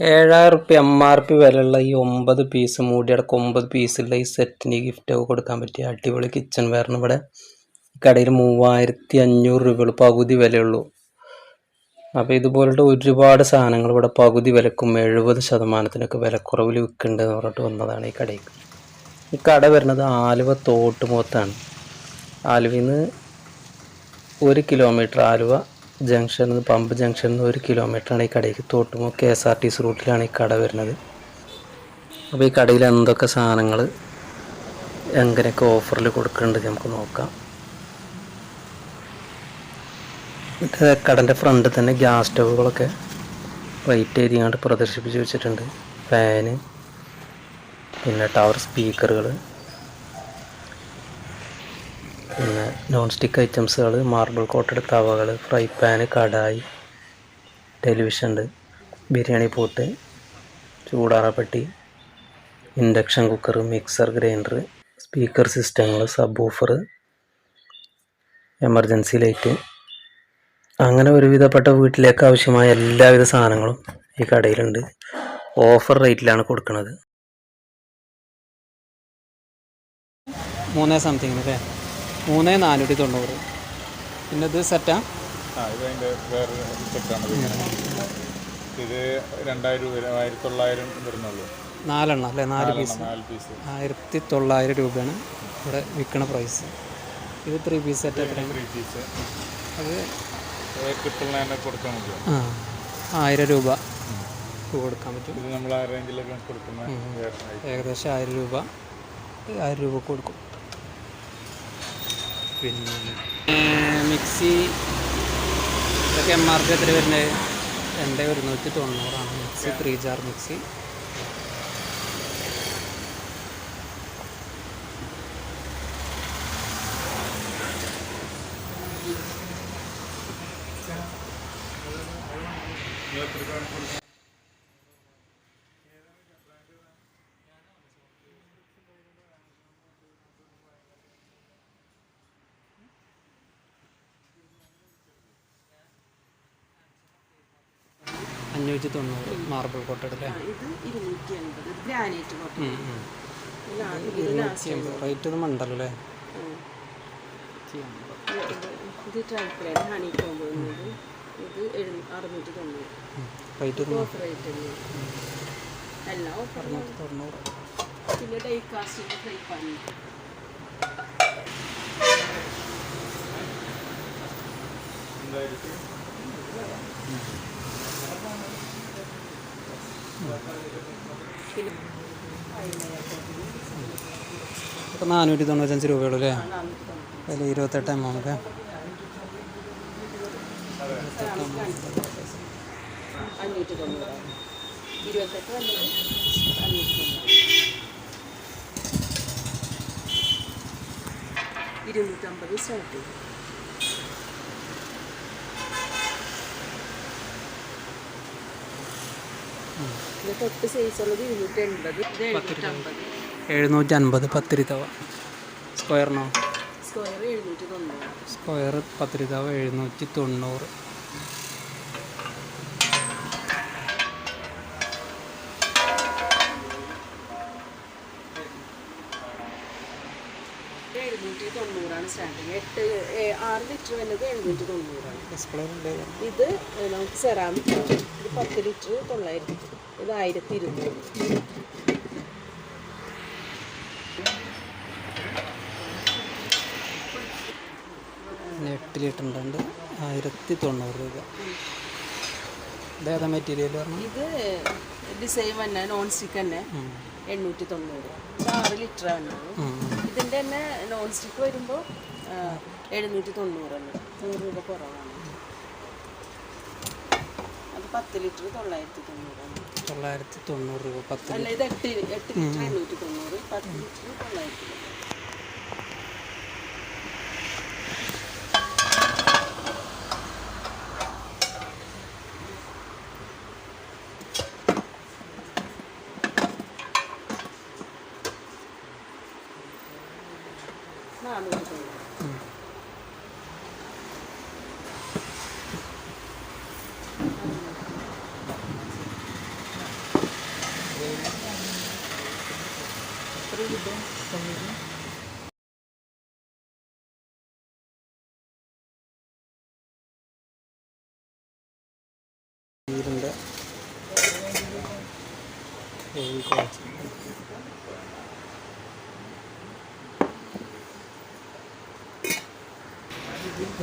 ഏഴായിരം റുപ്യ M R P വിലയുള്ള ഈ ഒമ്പത് പീസ് മൂടിയടക്കം ഒമ്പത് പീസുള്ള ഈ സെറ്റിന് ഗിഫ്റ്റ് ഒക്കെ കൊടുക്കാൻ പറ്റിയ അടിപൊളി കിച്ചൺ വെയറിന് ഇവിടെ കടയിൽ മൂവായിരത്തി അഞ്ഞൂറ് രൂപയുള്ളൂ പകുതി വിലയുള്ളൂ. അപ്പോൾ ഇതുപോലത്തെ ഒരുപാട് സാധനങ്ങൾ ഇവിടെ പകുതി വിലക്കും എഴുപത് ശതമാനത്തിനൊക്കെ വിലക്കുറവിൽ വിൽക്കുന്നുണ്ട് എന്ന് പറഞ്ഞിട്ട് വന്നതാണ് ഈ കടയ്ക്ക് ഈ കട വരുന്നത് ആലുവ തോട്ടുമുഖത്താണ്. ആലുവയിൽ നിന്ന് ഒരു കിലോമീറ്റർ ആലുവ ജംഗ്ഷനിൽ നിന്ന് പമ്പ് ജംഗ്ഷനിൽ നിന്ന് ഒരു കിലോമീറ്ററാണ് ഈ കടയ്ക്ക് തോട്ടുമോ K S R T C റൂട്ടിലാണ് ഈ കട വരുന്നത്. അപ്പോൾ ഈ കടയിൽ എന്തൊക്കെ സാധനങ്ങൾ എങ്ങനെയൊക്കെ ഓഫറിൽ കൊടുക്കുന്നുണ്ട് നമുക്ക് നോക്കാം. ഇത് കടന്റെ ഫ്രണ്ടിൽ തന്നെ ഗ്യാസ് സ്റ്റൗവുകളൊക്കെ റേറ്റ് എഴുതിയാണ്ട് പ്രദർശിപ്പിച്ച് വെച്ചിട്ടുണ്ട്. ഫാന് പിന്നെ ടവർ സ്പീക്കറുകൾ പിന്നെ നോൺ സ്റ്റിക്ക് ഐറ്റംസുകൾ മാർബിൾ കോട്ടഡ് തവകൾ ഫ്രൈ പാൻ കടായി ടെലിവിഷൻ ഉണ്ട് biryani pot ചൂടാറപ്പെട്ടി induction cooker mixer grinder speaker സിസ്റ്റങ്ങൾ സബ് ഓഫർ എമർജൻസി ലൈറ്റ് അങ്ങനെ ഒരുവിധപ്പെട്ട വീട്ടിലേക്ക് ആവശ്യമായ എല്ലാവിധ സാധനങ്ങളും ഈ കടയിലുണ്ട്. ഓഫർ റേറ്റിലാണ് കൊടുക്കുന്നത് മൂന്നേ സംതിങ് അല്ലേ? മൂന്ന് നാനൂറ്റി തൊണ്ണൂറ്. പിന്നെ ഇത് സെറ്റാ? ഇത് അതിന്റെ വേറെ സെറ്റാണ് ഇത് രണ്ടായിരം രൂപ ആയിരത്തി തൊള്ളായിരം വരുന്നുള്ളൂ. നാലെണ്ണം അല്ലേ? നാല് പീസ്. ആയിരത്തി തൊള്ളായിരം രൂപയാണ് ഇവിടെ വിൽക്കണ പ്രൈസ്. ഇത് three piece set three piece അത് ട്രിപ്പിൾ നയൻ കൊടുക്കാൻ പറ്റും ആ ആയിരം രൂപ കൊടുക്കാൻ പറ്റും. ഇത് നമ്മൾ ആ റേഞ്ചിലൊക്കെ കൊടുക്കുന്ന വേറെ ഏകദേശം ആയിരം രൂപ. ആയിരം രൂപ കൊടുക്കും. പിന്നെ മിക്സി ഇതൊക്കെ എം ആർ പി എത്ര വരുന്നത്? രണ്ട് ഒരുന്നൂറ്റി തൊണ്ണൂറാണ്. Mixie three jar mixie. അഞ്ഞൂറ്റി തൊണ്ണൂറ് മാർബിൾ കോട്ടഡ് അല്ലേ ഇത് ഇരുന്നൂറ്റി ഗ്രാനൈറ്റ് കോട്ട ഇരുന്നൂറ്റി എൺപത് റേറ്റ് ഒന്നും ഉണ്ടല്ലോ അല്ലേ? ഇത് ട്രൈപ്ലൈൻ ഹണി കോമ്പ് എന്നത് ഇത്. അറുന്നൂറ്റി തൊണ്ണൂറ്. റേറ്റ് ഓഫർ റേറ്റ് എല്ലാം ഓഫർ അറുന്നൂറ്റി തൊണ്ണൂറ്. പിന്നെ ഡൈ കാസ്റ്റിന്റെ ഫ്രൈ പാൻ നാനൂറ്റി തൊണ്ണൂറ്റഞ്ച് രൂപയുള്ളൂ അല്ലേ? അതിൽ ഇരുപത്തെട്ട് എം വന്നത് ഇരുന്നൂറ്റമ്പത് സ്റ്റാർട്ട് ചെയ്തു ഇത് തൊട്ട് സൈസ് ഉള്ളത് ഇരുന്നൂറ്റി എൺപത് ഇത് എഴുന്നൂറ്റമ്പത്. എഴുന്നൂറ്റി അൻപത് പത്തിരി തവ സ്ക്വയറിനോ സ്ക്വയർ എഴുന്നൂറ്റി തൊണ്ണൂറ് സ്ക്വയർ പത്തിരി തവ എഴുന്നൂറ്റി തൊണ്ണൂറ് എഴുന്നൂറ്റി തൊണ്ണൂറാണ് സ്റ്റാർട്ടിങ് എട്ട് ഏ- ആറ് ലിറ്റർ വരുന്നത് എഴുന്നൂറ്റി തൊണ്ണൂറാണ് ഡിസ്പ്ലേ ഇത് നമുക്ക് സെറാമിക്. ഇത് പത്ത് ലിറ്റർ തൊള്ളായിരത്തി. ഇത് ആയിരത്തി ഇരുന്നൂറ് എട്ട് ലിറ്റർ ഉണ്ട് ആയിരത്തി തൊണ്ണൂറ് രൂപ ഇതേതാ മെറ്റീരിയൽ പറഞ്ഞു? ഇത് ഡിസൈൻ തന്നെ നോൺ സ്റ്റിക്ക് തന്നെ. എണ്ണൂറ്റി തൊണ്ണൂറ് ഇത് ആറ് ലിറ്റർ ആണ് ഇതിന്റെ തന്നെ നോൺ സ്റ്റിക്ക് വരുമ്പോൾ എഴുന്നൂറ്റി തൊണ്ണൂറാണ് നൂറ് രൂപ കുറവാണ്. അത് പത്ത് ലിറ്റർ തൊള്ളായിരത്തി തൊണ്ണൂറാണ് തൊള്ളായിരത്തി തൊണ്ണൂറ് രൂപ പത്ത് ലിറ്റർ. ഇത്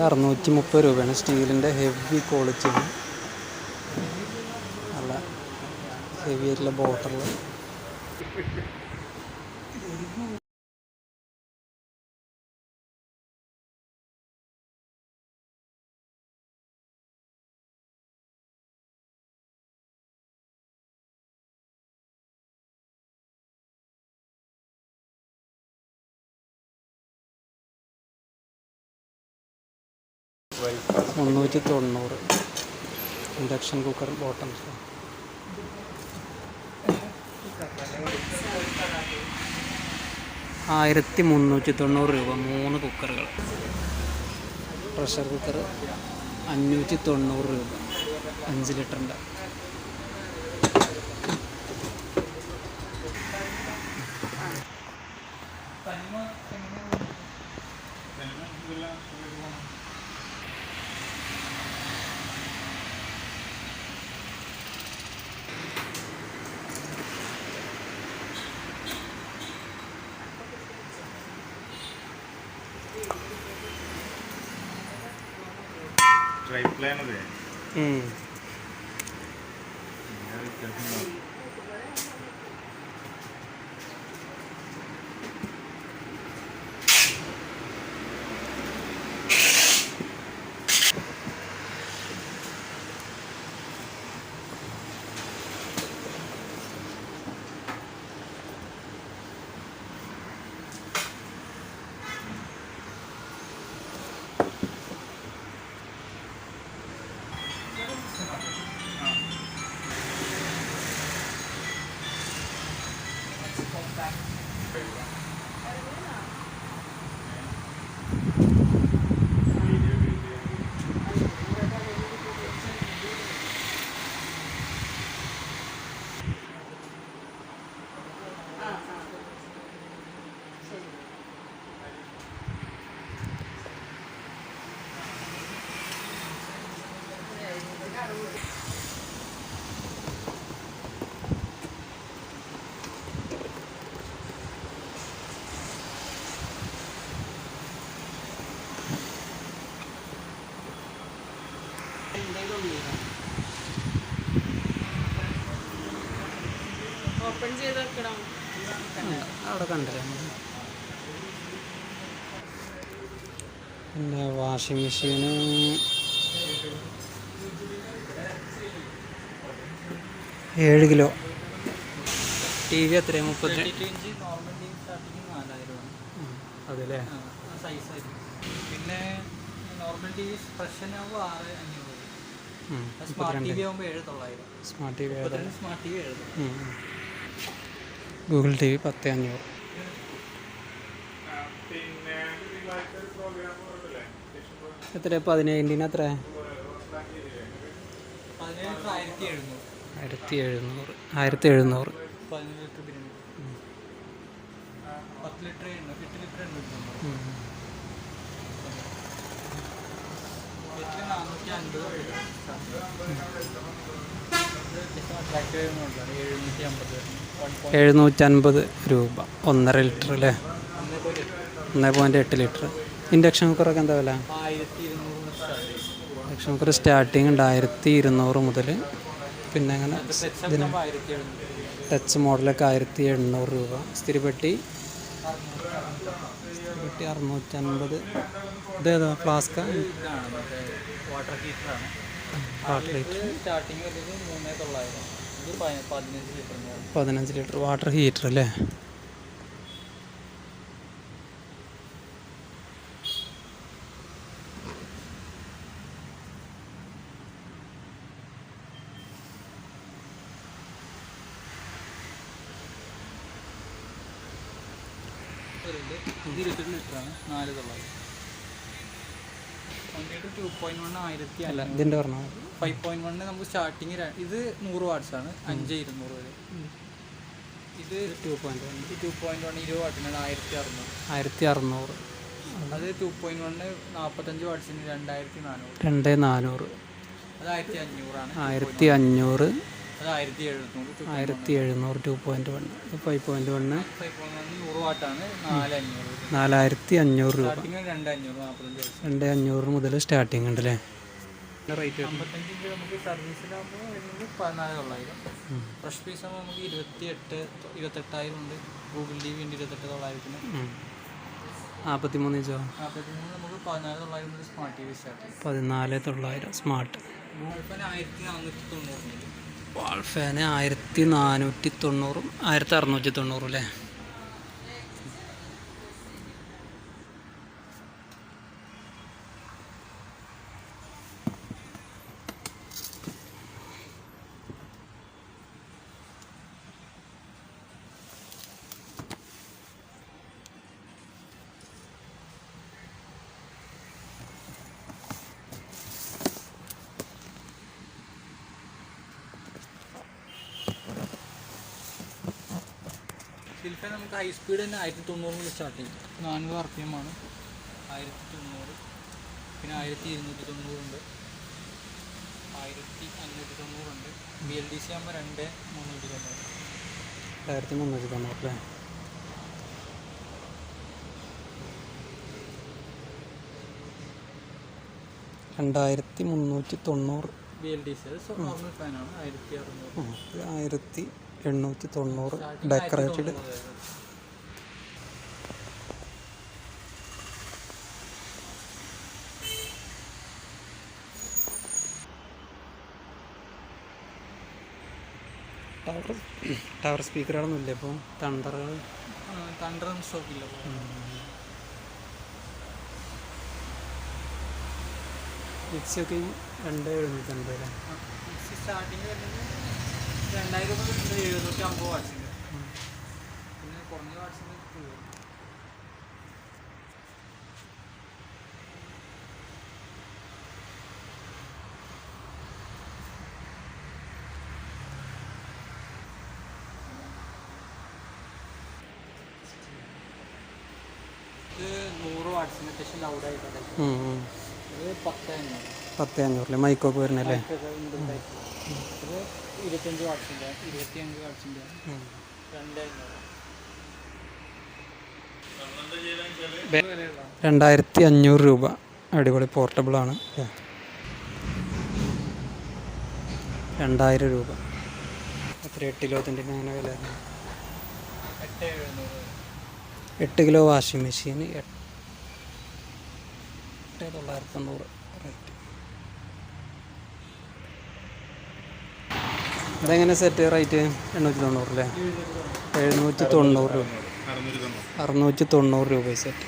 അറുന്നൂറ്റി മുപ്പത് രൂപയാണ് സ്റ്റീലിന്റെ ഹെവി ക്വാളിറ്റി നല്ല ഹെവി ആയിട്ടുള്ള ബോട്ടൽ മുന്നൂറ്റി തൊണ്ണൂറ് ഇൻഡക്ഷൻ കുക്കർ ബോട്ടം ആയിരത്തി മുന്നൂറ്റി തൊണ്ണൂറ് രൂപ മൂന്ന് കുക്കറുകൾ. പ്രഷർ കുക്കർ അഞ്ഞൂറ്റി തൊണ്ണൂറ് രൂപ അഞ്ച് ലിറ്ററിന്റെ. పైప్ లైన్ ഓപ്പൺ ചെയ്ത് വെക്കണം? അവിടെ കണ്ടല്ലേ? പിന്നെ വാഷിംഗ് മെഷീന് ഏഴ് കിലോ. ടി വി എത്രയാണ് മുപ്പത്തി ഇഞ്ച് നോർമൽ ടി സ്റ്റാർട്ടിങ് നാലായിരമാണ് അതല്ലേ? പിന്നെ നോർമൽ ടി വി ഫ്രഷൻ ആവുമ്പോൾ ആറ് അഞ്ഞൂറ്. സ്മാർട്ട് ടി വി ആകുമ്പോൾ ഏഴ് തൊള്ളായിരം സ്മാർട്ട് ടി വി മുപ്പത്തിരണ്ട് സ്മാർട്ട് ടി വി എഴുതും ഗൂഗിൾ ടി വി പത്ത് അഞ്ഞൂറ് എത്ര പതിനേഴിന്റെ എത്ര ആയിരത്തി എഴുന്നൂറ്. ആയിരത്തി എഴുന്നൂറ്. ലിറ്റർ ബിരിയാണി. പത്ത് ലിറ്റർ എണ്ണൂറ് എട്ട് ലിറ്റർ എണ്ണൂറ്റി നാനൂറ്റി അൻപത് എഴുന്നൂറ്റൻപത് രൂപ. ഒന്നര ലിറ്റർ അല്ലേ? ഒന്ന് പോയിന്റ് എട്ട് ലിറ്റർ. ഇൻഡക്ഷൻ കുക്കറൊക്കെ എന്താ വില? ഇൻഡക്ഷൻ കുക്കർ സ്റ്റാർട്ടിങ് ഉണ്ട്. ആയിരത്തി ഇരുന്നൂറ് മുതൽ പിന്നെ അങ്ങനെ ടച്ച് മോഡലൊക്കെ ആയിരത്തി എണ്ണൂറ് രൂപ. സ്ഥിരപ്പെട്ടി സ്ഥിരപ്പെട്ടി അറുന്നൂറ്റൻപത്. ഇതേതാ ഫ്ലാസ്ക വാട്ടർ ഹീറ്ററാണ് വാട്ടർ ലിറ്റർ സ്റ്റാർട്ടിങ് വരുന്നത് മൂന്നേ തൊള്ളായിരം. ഇത് പ- പതിനഞ്ച് ലിറ്ററിന് പതിനഞ്ച് ലിറ്റർ വാട്ടർ ഹീറ്റർ അല്ലേ? ഇത് ഇരുപത്തെട്ട് ലിറ്ററാണ് നാല് തൊള്ളായിരം വണ്ടിയുടെ ടു പോയിന്റ് വൺ ആയിരത്തി അല്ല അല്ല ഇതിന്റെ പറഞ്ഞാൽ ഫൈവ് പോയിന്റ് വണ്ണിന് നമുക്ക് സ്റ്റാർട്ടിങ് ഇത് നൂറ് വാട്ട്സ് ആണ്. അഞ്ച് ഇരുന്നൂറ് വരെ. ഇത് two point one two point one ഇരുപത് വാട്ടിനാണ് ആയിരത്തി അറുന്നൂറ്. ആയിരത്തി അറുന്നൂറ്. അത് ടു പോയിന്റ് വണ്ണ് നാൽപ്പത്തഞ്ച് വാട്ട്സിന് രണ്ടായിരത്തി നാനൂറ്. രണ്ട് നാനൂറ്. അത് ആയിരത്തി അഞ്ഞൂറാണ് ആയിരത്തി അഞ്ഞൂറ്. ആയിരത്തി എഴുന്നൂറ് two point one five one point one നാലായിരത്തി അഞ്ഞൂറ് രൂപ. രണ്ട് അഞ്ഞൂറ് മുതൽ സ്റ്റാർട്ടിങ് ഉണ്ട് അല്ലേ? റേറ്റ് ഫ്രഷ് പീസ് ആകുമ്പോൾ നമുക്ക് ഇരുപത്തി എട്ട് ഇരുപത്തെട്ടായിരം ഉണ്ട്. ഗൂഗിൾ ടി വി ഉണ്ട് ഇരുപത്തെട്ട് തൊള്ളായിരത്തിന്. നാൽപ്പത്തി ഇഞ്ചോ നാൽപ്പത്തി മൂന്ന് നമുക്ക് പതിനാല് തൊള്ളായിരം സ്മാർട്ട് ടി വി സ്റ്റാർട്ട് പതിനാല് തൊള്ളായിരം സ്മാർട്ട് ആയിരത്തി നാനൂറ്റി തൊണ്ണൂറിന് വാൾ ഫാന് ആയിരത്തി നാനൂറ്റി തൊണ്ണൂറും ആയിരത്തി അറുന്നൂറ്റി തൊണ്ണൂറും അല്ലേ? ഷിൽഫ നമുക്ക് ഹൈ സ്പീഡ് തന്നെ ആയിരത്തി തൊണ്ണൂറ് മുതൽ സ്റ്റാർട്ട് ചെയ്യും. നാനൂറ് ആർ പി എം ആണ്. ആയിരത്തി തൊണ്ണൂറ് പിന്നെ ആയിരത്തി ഇരുന്നൂറ്റി തൊണ്ണൂറുണ്ട് ആയിരത്തി അഞ്ഞൂറ്റി തൊണ്ണൂറുണ്ട് ബി എൽ ഡി സി ആകുമ്പോൾ രണ്ട് മുന്നൂറ്റി തൊണ്ണൂറ് ആയിരത്തി മുന്നൂറ്റി തൊണ്ണൂറ് അല്ലേ രണ്ടായിരത്തി മുന്നൂറ്റി തൊണ്ണൂറ് ബി എൽ ഡി സി അത് നോർമൽ ഫാനാണ് ആയിരത്തി അറുന്നൂറ്. ആയിരത്തി എണ്ണൂറ്റി തൊണ്ണൂറ് ഡെക്കറേറ്റഡ്. 1090. ടവർ ടവർ സ്പീക്കറുകളൊന്നും ഇല്ലേ ഇപ്പോൾ തണ്ടറുകൾ തണ്ടറും സ്റ്റോക്കില്ല മിക്സിയൊക്കെ രണ്ട് എഴുന്നൂറ്റി അൻപത് അല്ലേ സ്റ്റാർട്ടിങ് വരുന്നത് രണ്ടായിരം രൂപ കിട്ടുന്നത് എഴുന്നൂറ്റി അമ്പത് വാട്സിന്റെ പിന്നെ കുറഞ്ഞ ഇത് നൂറ് വാട്സിന് അത്യാവശ്യം ലൗഡായിട്ടുണ്ട്. ഇത് പത്ത് അഞ്ഞൂറ് പത്ത് അഞ്ഞൂറില്ലേ മൈക്കൊക്കെ വരുന്നല്ലേ? ഇരുപത്തഞ്ച് വാട്സിന്റെ അഞ്ഞൂറ് രണ്ടായിരത്തി അഞ്ഞൂറ് രൂപ അടിപൊളി പോർട്ടബിളാണ് രണ്ടായിരം രൂപ. എത്ര? എട്ട് കിലോത്തിന്റെ അങ്ങനെ വില. എട്ട് കിലോ വാഷിംഗ് മെഷീൻ എട്ട് തൊള്ളായിരത്തി തൊണ്ണൂറ്. റേറ്റ് ഇതെങ്ങനെ സെറ്റ് റേറ്റ് എണ്ണൂറ്റി തൊണ്ണൂറ് അല്ലേ? എഴുന്നൂറ്റി തൊണ്ണൂറ് രൂപ. അറുന്നൂറ്റി തൊണ്ണൂറ് രൂപ സെറ്റ്